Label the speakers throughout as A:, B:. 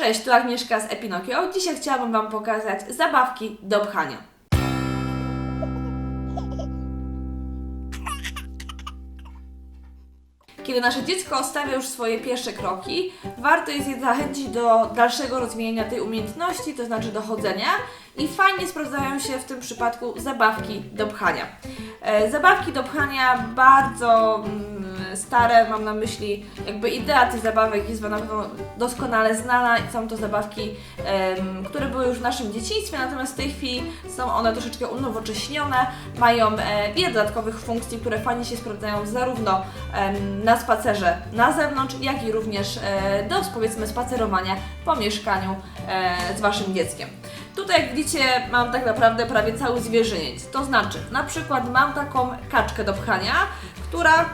A: Cześć, tu Agnieszka z Epinokio. Dzisiaj chciałabym Wam pokazać zabawki do pchania. Kiedy nasze dziecko stawia już swoje pierwsze kroki, warto jest je zachęcić do dalszego rozwijania tej umiejętności, to znaczy do chodzenia i fajnie sprawdzają się w tym przypadku zabawki do pchania. E, Zabawki do pchania bardzo mm, stare, mam na myśli jakby idea tych zabawek jest na pewno doskonale znana i są to zabawki, które były już w naszym dzieciństwie, natomiast w tej chwili są one troszeczkę unowocześnione, mają e, wiele dodatkowych funkcji, które fajnie się sprawdzają zarówno na spacerze na zewnątrz, jak i również e, do powiedzmy spacerowania po mieszkaniu e, z Waszym dzieckiem. Tutaj jak widzicie mam tak naprawdę prawie cały zwierzyniec, to znaczy na przykład mam taką kaczkę do pchania, która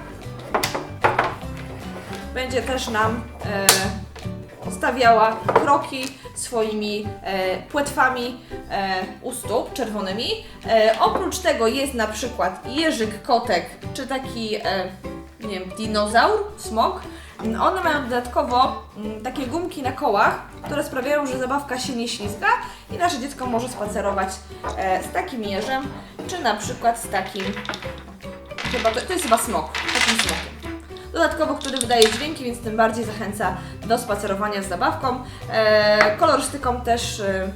A: będzie też nam e, stawiała kroki swoimi e, płetwami e, u stóp czerwonymi. E, oprócz tego jest na przykład jeżyk, kotek czy taki e, nie wiem, dinozaur, smok. One mają dodatkowo mm, takie gumki na kołach, które sprawiają, że zabawka się nie ślizga i nasze dziecko może spacerować e, z takim jeżem, czy na przykład z takim, chyba to, to jest chyba smok, takim smokiem dodatkowo, który wydaje dźwięki, więc tym bardziej zachęca do spacerowania z zabawką. E, kolorystyką też e,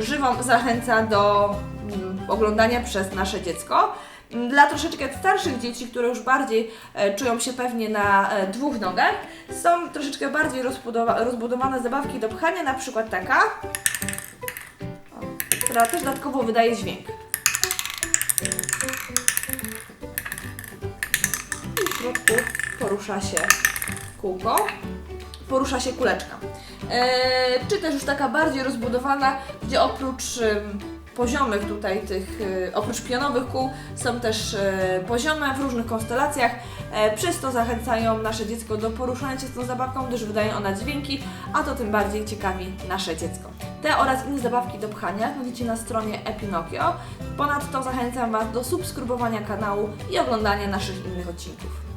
A: żywą zachęca do mm, oglądania przez nasze dziecko. Mm, Dla troszeczkę starszych dzieci, które już bardziej e, czują się pewnie na e, dwóch nogach, są troszeczkę bardziej rozbudowa- rozbudowane zabawki do pchania, na przykład taka, która też dodatkowo wydaje dźwięk. W środku porusza się kółko, porusza się kuleczka. Eee, czy też już taka bardziej rozbudowana, gdzie oprócz ym, poziomych tutaj tych, y, oprócz pionowych kół są też y, poziome w różnych konstelacjach, e, przez to zachęcają nasze dziecko do poruszania się z tą zabawką, gdyż wydaje ona dźwięki, a to tym bardziej ciekawi nasze dziecko. Te oraz inne zabawki do pchania znajdziecie na stronie Epinokio. Ponadto zachęcam Was do subskrybowania kanału i oglądania naszych innych odcinków.